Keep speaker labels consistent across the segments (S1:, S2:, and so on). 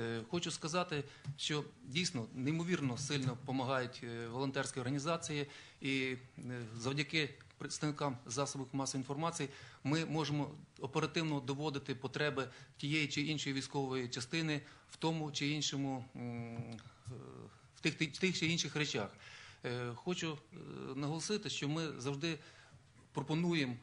S1: Е, Хочу сказати, що дійсно неймовірно сильно допомагають е, волонтерські організації, і е, завдяки представникам засобів масової інформації ми можемо оперативно доводити потреби тієї чи іншої військової частини в тому чи іншому в тих, тих, чи інших речах. Хочу наголосити, що ми завжди пропонуємо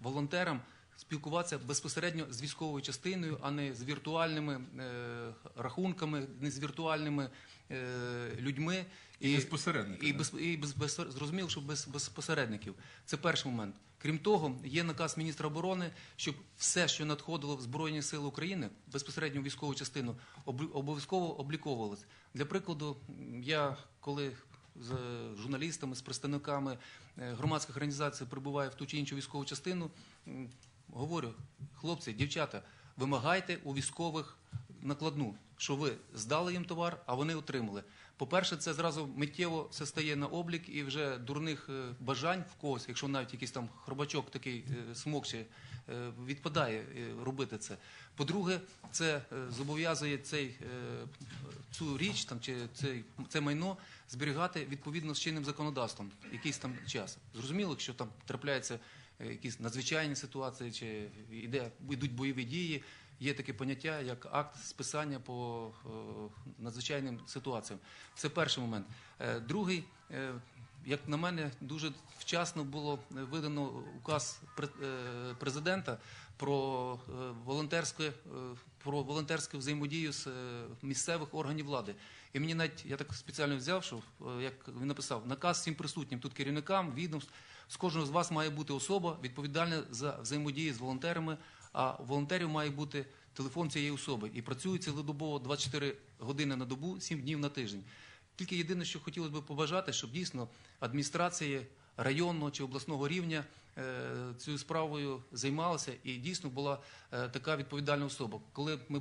S1: волонтерам спілкуватися безпосередньо з військовою частиною, а не з віртуальними е, рахунками, не з віртуальними е, людьми.
S2: І без посередників,
S1: І, без, і без, без, зрозуміло, що без, без посередників. Це перший момент. Крім того, є наказ міністра оборони, щоб все, що надходило в Збройні Сили України, безпосередньо в військову частину, об- обов'язково обліковувалось. Для прикладу, я коли з журналістами, з представниками е, громадських організацій прибуваю в ту чи іншу військову частину, говорю, хлопці, дівчата, вимагайте у військових накладну, що ви здали їм товар, а вони отримали. По-перше, це зразу миттєво все стає на облік і вже дурних е, бажань в когось, якщо навіть якийсь там хробачок такий е, смокче, е, відпадає робити це. По-друге, це зобов'язує цей, цю річ там, чи цей, це майно зберігати відповідно з чинним законодавством якийсь там час. Зрозуміло, якщо там трапляються е, якісь надзвичайні ситуації, чи йде, йдуть бойові дії, є таке поняття, як акт списання по е, надзвичайним ситуаціям. Це перший момент. Е, Другий, е, як на мене, дуже вчасно було видано указ е, президента про е, волонтерське, е, про волонтерську взаємодію з місцевих органів влади. І мені навіть я так спеціально взяв, що як він написав, наказ всім присутнім тут керівникам, відомств. З кожного з вас має бути особа відповідальна за взаємодію з волонтерами. А волонтерів має бути телефон цієї особи і працює цілодобово 24 години на добу, 7 днів на тиждень. Тільки єдине, що хотілося б побажати, щоб дійсно адміністрації районного чи обласного рівня цю цією справою займалася і дійсно була е, така відповідальна особа. Коли ми